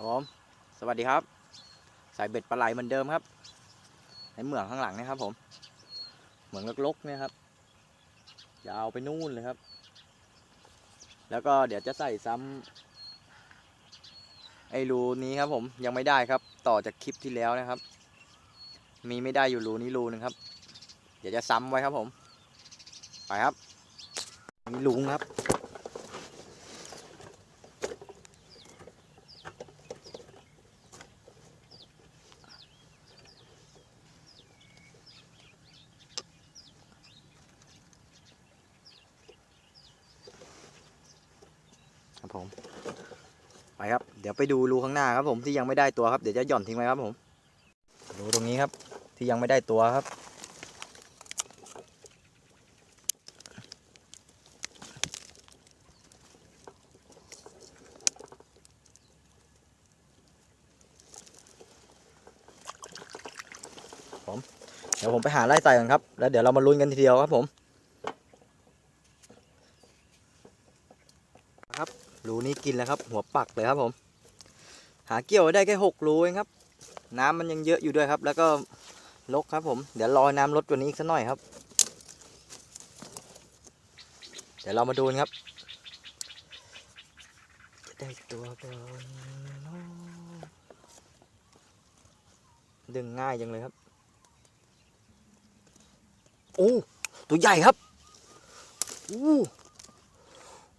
ครับผม สวัสดีครับใส่เบ็ดปลาไหลเหมือนเดิมครับ ในเหมืองข้างหลังนะครับผม เหมืองลกๆเนี่ยครับ ยาวไปนู่นเลยครับ แล้วก็เดี๋ยวจะใส่ซ้ำไอ้รูนี้ครับผมยังไม่ได้ครับ ต่อจากคลิปที่แล้วนะครับ มีไม่ได้อยู่รูนี้รูหนึงครับ เดี๋ยวจะซ้ำไว้ครับผม ไปครับมีลุงครับผมไปครับ เดี๋ยวไปดูรูข้างหน้าครับผมที่ยังไม่ได้ตัวครับเดี๋ยวจะหย่อนทิ้งไว้ครับผมรูตรงนี้ครับที่ยังไม่ได้ตัวครับ ผมเดี๋ยวผมไปหาไล่ใส่กันครับ แล้วเดี๋ยวเรามาลุ้นกันทีเดียวครับผมครับรูนี้กินแล้วครับ หัวปักเลยครับผม หาเกี่ยวได้แค่หกรูเองครับ น้ำมันยังเยอะอยู่ด้วยครับ แล้วก็ลกครับผม เดี๋ยวรอน้ำลดกว่านี้อีกสักหน่อยครับ เดี๋ยวเรามาดูนครับจะได้ตัวบอลดึงง่ายจังเลยครับโอ้ตัวใหญ่ครับโอ้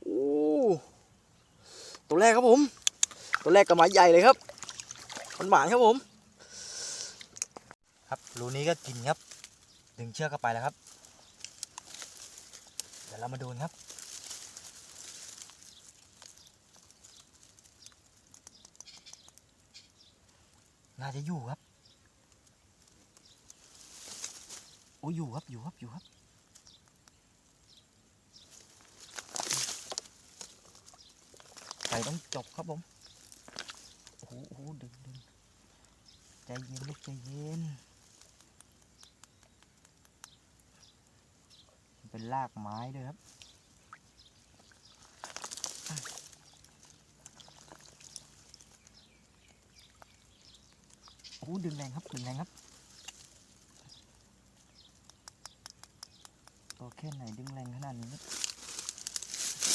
โอ้ตัวแรกครับผม ตัวแรกกระหมาใหญ่เลยครับมันหมานครับผม ครับรูนี้ก็กินครับ ดึงเชือกเข้าไปแล้วครับ เดี๋ยวเรามาดูครับน่าจะอยู่ครับ โอ้ยอยู่ครับ อยู่ครับ อยู่ครับไปต้องจบครับผม หโอ้โหดึงดึงใจเย็นลูกใจเย็น เป็นรากไม้ด้วยครับโอ้โหดึงแรงครับดึงแรงครับตัวแค่ไหนดึงแรงขนาดนี้ครับ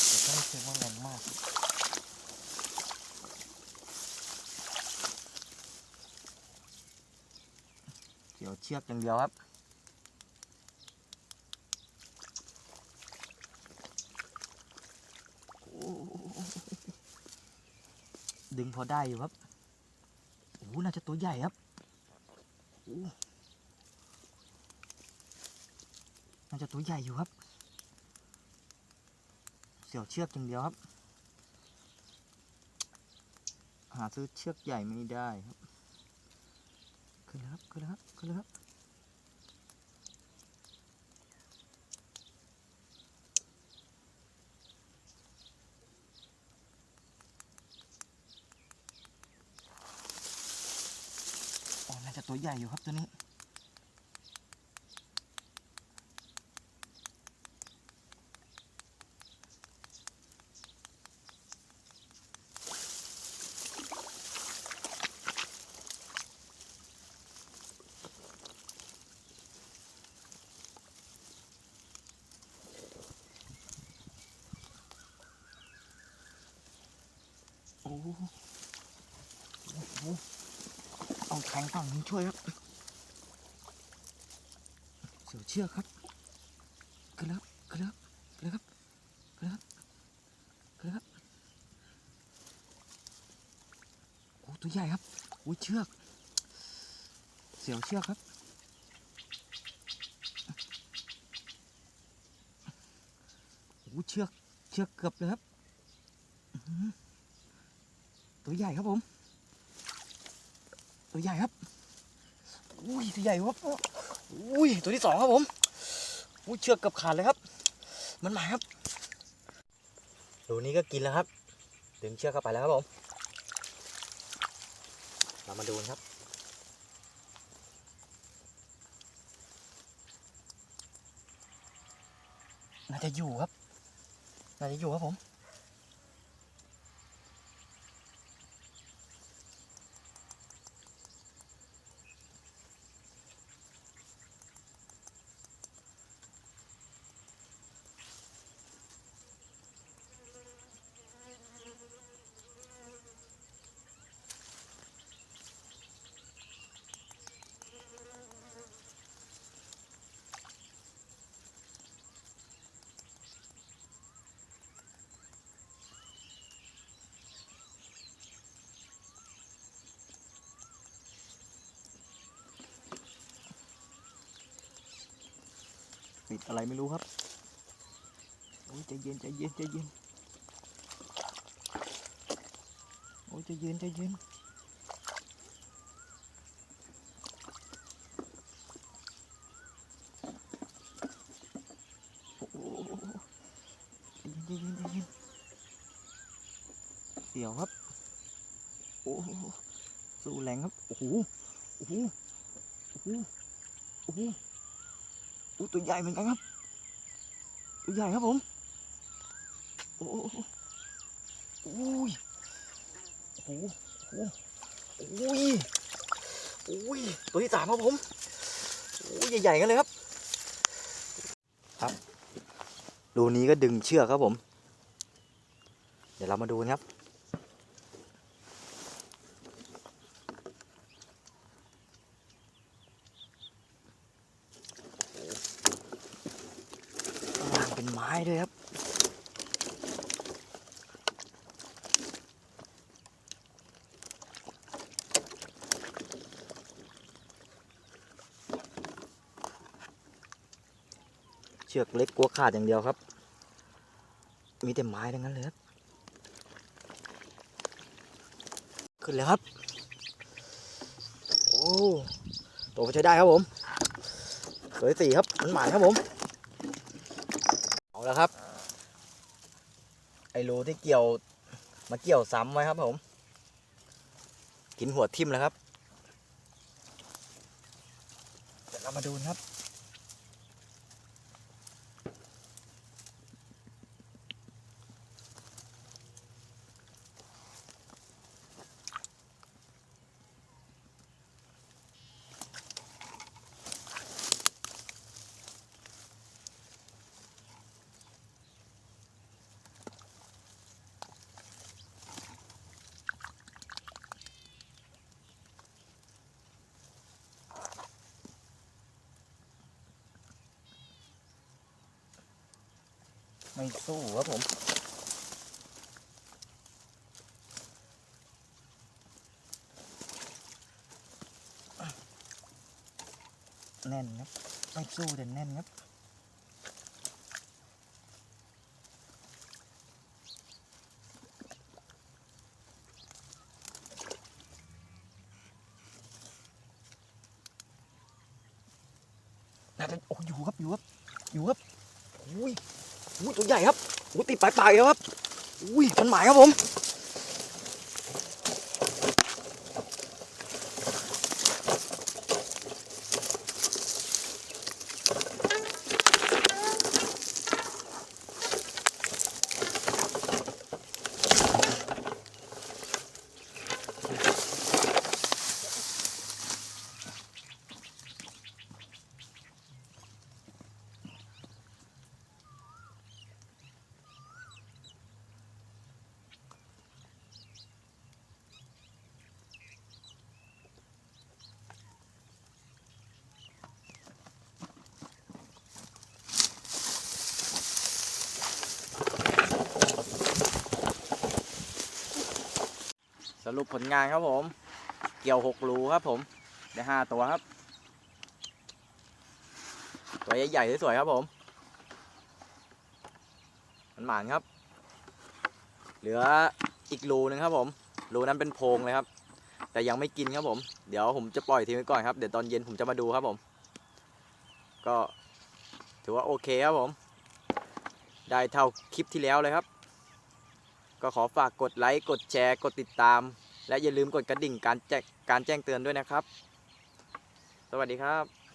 แต่ก็ไม่เชิงว่าแรงมาก เกี่ยวเชือกอย่างเดียวครับ ดึงพอได้อยู่ครับโอ้น่าจะตัวใหญ่ครับน่าจะตัวใหญ่อยู่ครับ เสียวเชือกอย่างเดียวครับ หาซื้อเชือกใหญ่ไม่ได้ครับ ขึ้นแล้วครับขึ้นแล้วครับขึ้นแล้วครับน่าจะตัวใหญ่อยู่ครับตัวนี้ เอาแทงฝั่งนี้ช่วยครับ เสือเชือกครับขึ้นแล้วขึ้นแล้วขึ้นแล้วครับขึ้นแล้วครับขึ้นแล้วครับโอ้ตัวใหญ่ครับโอ้ยเชือก เสียวเชือกครับโอ้เชือกเชือกเกือบเลยครับตัวใหญ่ครับผม ตัวใหญ่ครับ อุ้ยตัวใหญ่ครับ อุ้ยตัวที่สองครับผม อุ้ยเชือกเกือบขาดเลยครับ มันหมาครับตัวนี้ก็กินแล้วครับ ดึงเชือกเข้าไปแล้วครับผม เรามาดูนครับน่าจะอยู่ครับ น่าจะอยู่ครับผม ติดอะไรไม่รู้ครับโอ้ยใจเย็นใจเย็นใจเย็นโอ้ยใจเย็นใจเย็นโอ้โหใจเย็นใจเย็นเสียวครับโอ้สู้แรงครับโอ้โหโอ้โหโอ้โหโอ้โห อ้ตัวใหญ่เหมือนกันครับ ตัวใหญ่ครับผม โอ้โหโอ้ยโอ้โหโอ้โหโอ้ยโอ้ยตัวที่สามครับผมโอ้ยใหญ่ๆกันเลยครับ ครับ รูนี้ก็ดึงเชือกครับผม เดี๋ยวเรามาดูกันครับ วางเป็นไม้ด้วยครับ เชือกเล็กกลัวขาดอย่างเดียวครับ มีแต่ไม้ทั้งนั้นเลยครับขึ้นแล้วครับ โอ้ ตัวใช้ได้ครับผม สวยสีครับ มันหมายครับผม แล้วครับ ไอ้รูที่เกี่ยวมาเกี่ยวซ้ำไว้ครับผม กินหัวทิ่มแล้วครับเดี๋ยวเรามาดูนะครับ ไม่สู้ครับผมแน่นครับไม่สู้แต่แน่นครับน่โอ้อยู่ครับอยู่ครับอยู่ครับอุ้ย ตัวใหญ่ครับอุ้ยติดปลายปลายครับอุ้ยมันหมายครับผม สรุปผลงานครับผม เกี่ยวหกรูครับผม ได้ห้าตัวครับ ตัวใหญ่ๆสวยๆครับผมมันหมานครับ เหลืออีกรูหนึงครับผม รูนั้นเป็นโพรงเลยครับ แต่ยังไม่กินครับผม เดี๋ยวผมจะปล่อยทิ้งไว้ก่อนครับ เดี๋ยวตอนเย็นผมจะมาดูครับผม ก็ถือว่าโอเคครับผม ได้เท่าคลิปที่แล้วเลยครับ ก็ขอฝากกดไลค์ กดแชร์ กดติดตาม และอย่าลืมกดกระดิ่งการแจ้งการแจ้งเตือนด้วยนะครับ สวัสดีครับ